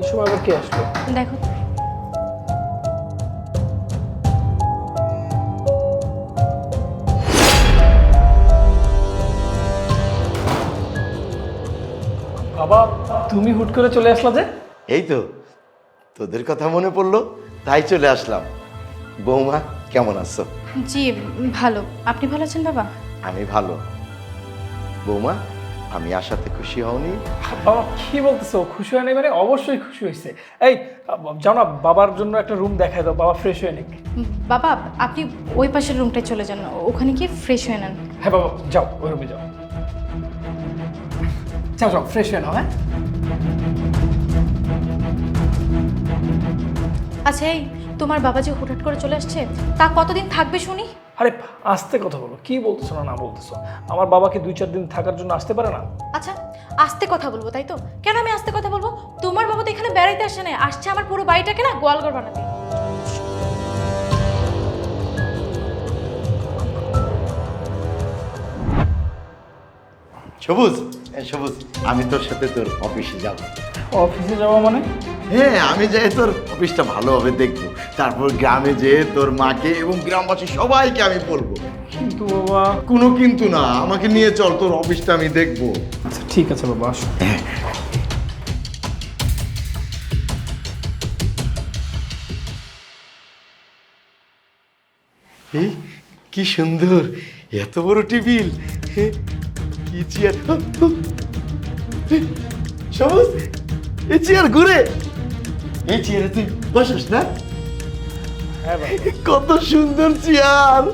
এই সময় আবার কে আসলো? দেখো। বাবা তুমি হুট করে চলে আসলা যে? এই তো তোদের কথা মনে পড়ল তাই চলে আসলাম। বৌমা কেমন আছো? জি ভালো। আপনি ভালো আছেন বাবা? আমি ভালো। বৌমা আমি আশাতে খুশি হওনি। বাবা কি বলতেছো? খুশি হয় নাই মানে অবশ্যই খুশি হয়েছে। এই যাও না বাবার জন্য একটা রুম দেখাই দাও বাবা ফ্রেশ হয়ে নিক। বাবা আপনি ওই পাশের রুমটায় চলে যান ওখানে গিয়ে ফ্রেশ হয়ে নেন। হ্যাঁ বাবা যাও ওই রুমে যাও। যাও যাও ফ্রেশ হয়ে নাও হ্যাঁ? আচ্ছা এই তোমার বাবা যে হুটহাট করে চলে আসছে তা কতদিন থাকবে শুনি? আরে আসতে কথা বলো কি বলতেছো না না বলতেছো? আমার বাবাকে দুই চার দিন থাকার জন্য আসতে পারে না? আচ্ছা আসতে কথা বলব তাই তো? কেন আমি আসতে কথা বলব? তোমার বাবা তো এখানে বেড়াইতে আসে না আসছে আমার পুরো বাড়িটাকে না গোয়ালঘর বানাতে। সবুজ সবুজ আমি তোর সাথে তোর অফিসে যাব। অফিসে যাওয়া মানে? হ্যাঁ আমি যাই তোর অফিসটা ভালোভাবে দেখব তারপর গ্রামে যেয়ে তোর মাকে এবং গ্রামবাসী সবাইকে আমি বলব। কিন্তু বাবা কোনো কিন্তু না আমাকে নিয়ে চল তোর অফিসটা আমি দেখব। আচ্ছা ঠিক আছে বাবা আসো। এই কি সুন্দর এত বড় টেবিল। কি চেয়ার? সবুজ এই চেয়ার ঘুরে। এই চেয়ারে তুই বসিস না? হ্যাঁ কত সুন্দর চেয়ার।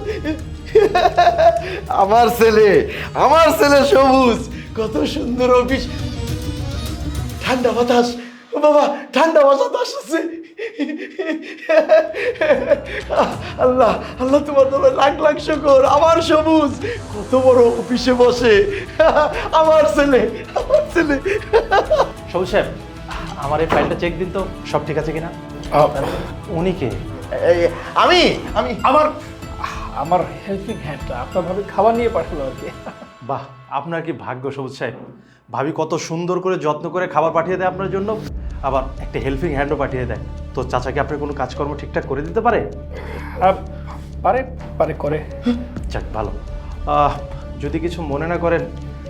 আমার ছেলে আমার ছেলে সবুজ। কত সুন্দর অফিস। ঠান্ডা বাতাস। বাবা ঠান্ডা বাতাস আসছে আল্লাহ আল্লাহ তোমার তোমার লাখ লাখ শুকর। আমার সবুজ। কত বড় অফিসে বসে। আমার ছেলে আমার ছেলে। সবুজ সাহেব আমার এই ফাইলটা চেক দিন তো সব ঠিক আছে কিনা? উনি কে? আমি আমি আমার আমার হেল্পিং হ্যান্ডটা আপনার ভাবে খাবার নিয়ে পাঠালো আর কি। বাহ আপনার কি ভাগ্য সবুজ সাহেব? ভাবি কত সুন্দর করে যত্ন করে খাবার পাঠিয়ে দেয় আপনার জন্য আবার একটা হেল্পিং হ্যান্ডও পাঠিয়ে দেয়। তো চাচাকে আপনার কোনো কাজকর্ম ঠিকঠাক করে দিতে পারে? পারে পারে করে। যাক ভালো। যদি কিছু মনে না করেন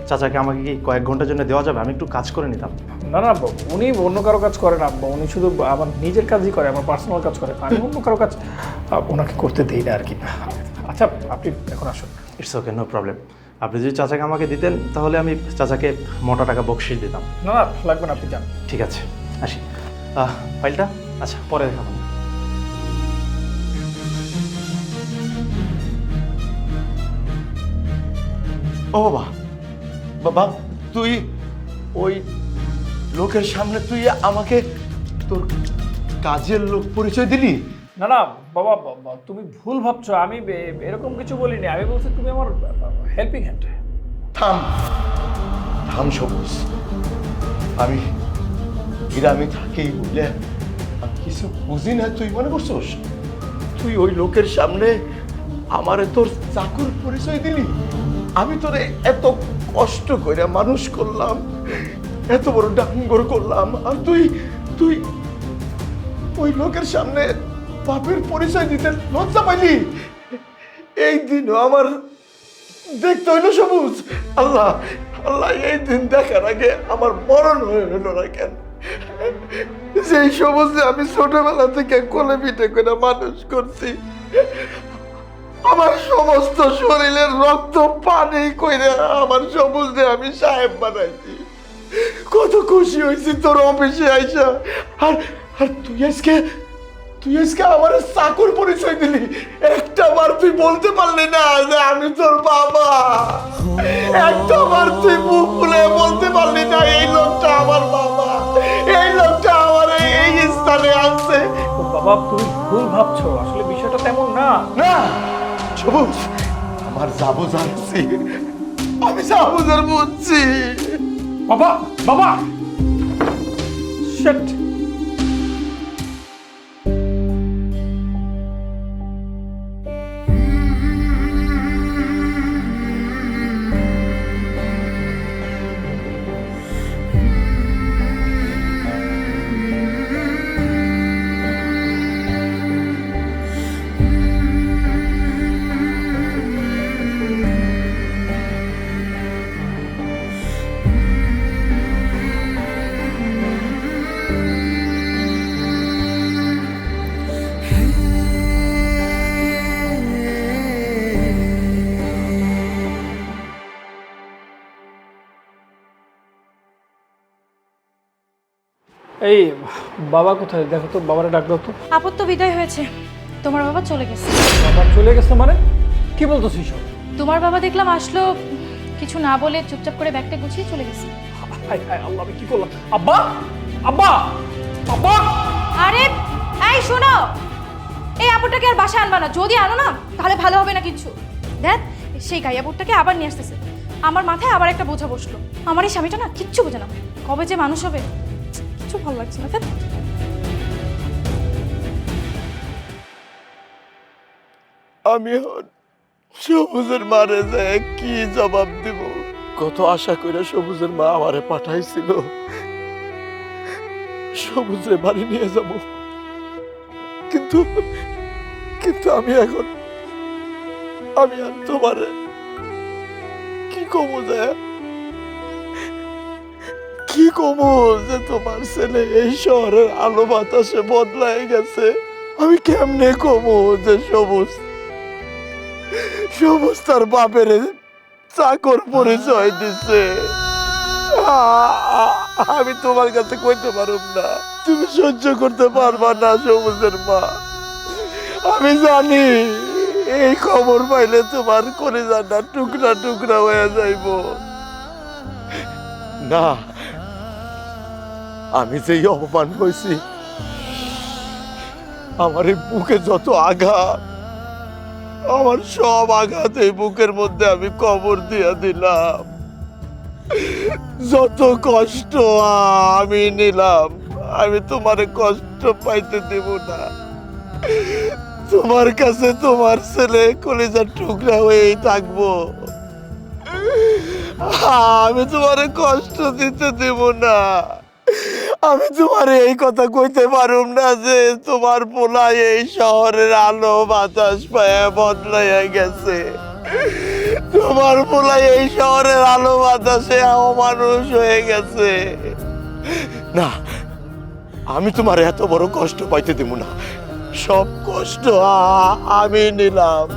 চাচাকে আমাকে কি কয়েক ঘণ্টার জন্য দেওয়া যাবে? আমি একটু কাজ করে নিতাম। না না বাবা, উনি অন্য কারও কাজ করে না। বা উনি শুধু আমার নিজের কাজই করে আমার পার্সোনাল কাজ করে। আমি অন্য কারও কাজ ওনাকে করতে দিই না আর কি আচ্ছা আপনি এখন আসুন। ইটস ওকে নো প্রবলেম আপনি যদি চাচাকে আমাকে দিতেন তাহলে আমি চাচাকে মোটা টাকা বকশিস দিতাম। না না লাগবে না আপনি যান। ঠিক আছে আসি। ফাইলটা? আচ্ছা পরে দেখাবো। ও বাবা বাবা তুই ওই লোকের সামনে তুই আমাকে তোর কাজের লোক পরিচয় দিলি? না না বাবা বাবা, তুমি ভুল ভাবছ। আমি এরকম কিছু বলিনি। আমি বলছি তুমি আমার হেল্পিং হ্যান্ড থাম থাম সবুজ। আমি গ্রামে থাকি বলে আমি কিছু বুঝি না তুই মনে করছোস? তুই ওই লোকের সামনে আমারে তোর চাকুর পরিচয় দিলি? আমি তোরে এত কষ্ট করে মানুষ করলাম, এত বড় ডাঙ্গর করলাম, আর তুই তুই ওই লোকের সামনে বাপের পরিচয় দিতে লজ্জা পাইলি? এই দিনও আমার দেখতে হইল সবুজ। আল্লাহ আল্লাহ, এই দিন দেখার আগে আমার মরণ হয়ে হলো না কেন? সেই সবুজে আমি ছোটবেলা থেকে কোলে পিঠে করে মানুষ করছি আমার সমস্ত শরীরের রক্ত পানি কইরে আমার সবুজ দিয়ে আমি সাহেব বানাইছি। কত খুশি হয়েছি তোর অফিসে আইসা। আর আর তুই আজকে তুই আজকে আমার চাকর পরিচয় দিলি। একটা বার তুই বলতে পারলি না যে আমি তোর বাবা। একটা বার তুই মুখ খুলে বলতে পারলি না এই লোকটা আমার বাবা। এই লোকটা আমার এই- এই স্থানে আসছে বাবা তুমি ভুল ভাবছ। আসলে বিষয়টা তেমন না। না। সবুজ আমার যাব জানছি আমি যাব জান বুঝছি বাবা বাবা Shit! এই বাবা কোথায়? দেখো তো বাবারে ডাক দাও তো। আপদ বিদায় হয়েছে। তোমার বাবা চলে গেছে। বাবা চলে গেছে মানে? কি বলতেছিস সব তোমার বাবা দেখলাম আসলো কিছু না বলে চুপচাপ করে ব্যাগটা গুছিয়ে চলে গেছে। হায় হায় আল্লাহ আমি কি করলাম? আব্বা আব্বা আব্বা! আরে এই শোনো এই আপুটাকে আর বাসায় আনবা না। যদি আনো না তাহলে ভালো হবে না কিছু। দেখ সেই গাইয়াপুরটাকে আবার নিয়ে আসতেছে। আমার মাথায় আবার একটা বোঝা বসল। আমার এই স্বামীটা না কিচ্ছু বোঝে না। কবে যে মানুষ হবে কিছু ভালো লাগছে না। আমি সবুজের মারে কি জবাব দিব? কত আশা করে সবুজের মা আমারে পাঠাইছিল। সবুজে বাড়ি নিয়ে যাব। কিন্তু কিন্তু আমি এখন, আমি আর তোমারে কি কমু যায়? কি কমু যে তোমার ছেলে এই শহরের আলো বাতাসে বদলায় গেছে? আমি কেমনে কমু যে সবুজ সবুজ তার বাপের চাকর পরিচয় আ- আমি তোমার কাছে কইতে পারব না। তুমি সহ্য করতে পারবা না সবুজের মা। আমি জানি এই খবর পাইলে তোমার করে জানা টুকরা টুকরা হয়ে যাইব। না আমি যেই অপমান হয়েছি আমার এই বুকে যত আঘাত, আমার সব আঘাত এই বুকের মধ্যে আমি কবর দিয়া দিলাম। যত কষ্ট আমি নিলাম, আমি তোমার কষ্ট পাইতে দেব না। তোমার কাছে তোমার ছেলে কলেজার টুকরা হয়েই থাকব। আমি তোমার কষ্ট দিতে দেব না। আমি তোমার এই কথা কইতে পারুম না যে তোমার পোলা এই শহরের আলো বাতাস পায়া বদলাইয়া গেছে। তোমার পোলা এই শহরের আলো বাতাসে অমানুষ হয়ে গেছে। না, আমি তোমার এত বড় কষ্ট পাইতে দেব না। সব কষ্ট আমি নিলাম।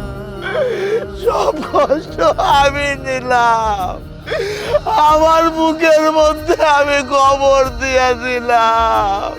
সব কষ্ট আমি নিলাম। আমার বুকের মধ্যে আমি কবর দিয়েছিলাম।